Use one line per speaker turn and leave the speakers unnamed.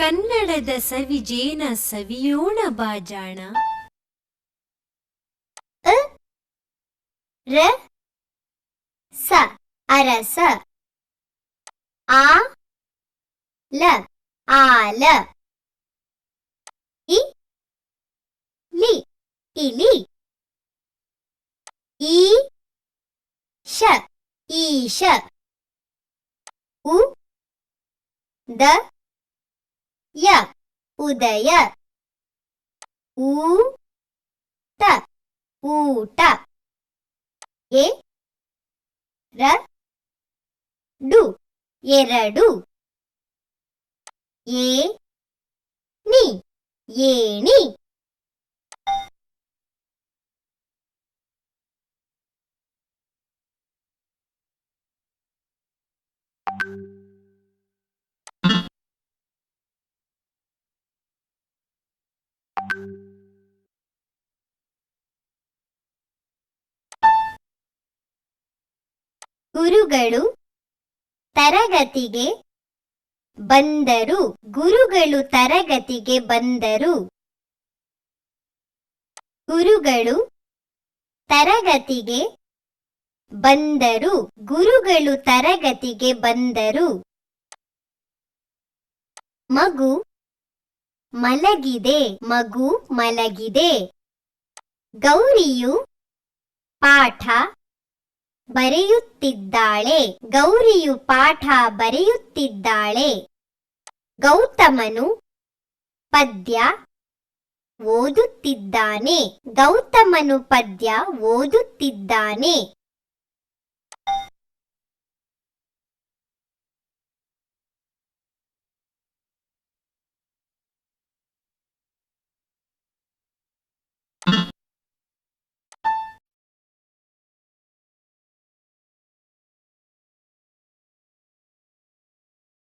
ಜೇನಾಳದ ಸವಿಜೇನ ಸವಿಯೋಣ ಬಾಜಾಣ.
ರ, ಸ, ಅರಸ, ಆ, ಲ, ಆಲ, ಇ, ಲಿ, ಇಲಿ, ಈ, ಶ, ಈಶ, ಉ, ದ ಯ ಉದಯ ಊ ಟ ಊಟ ಎ ರ ಡು ಎರಡು ಏ ನಿ ಏಣಿ ಗುರುಗಳು ತರಗತಿಗೆ ಬಂದರು. ಗುರುಗಳು ತರಗತಿಗೆ ಬಂದರು. ಗುರುಗಳು ತರಗತಿಗೆ ಬಂದರು. ಗುರುಗಳು ತರಗತಿಗೆ ಬಂದರು. ಮಗು ಮಲಗಿದೆ. ಮಗು ಮಲಗಿದೆ. ಗೌರಿಯು ಪಾಠ ಬರೆಯುತ್ತಿದ್ದಾಳೆ. ಗೌರಿಯು ಪಾಠ ಬರೆಯುತ್ತಿದ್ದಾಳೆ. ಗೌತಮನು ಪದ್ಯ ಓದುತ್ತಿದ್ದಾನೆ. ಗೌತಮನು ಪದ್ಯ ಓದುತ್ತಿದ್ದಾನೆ.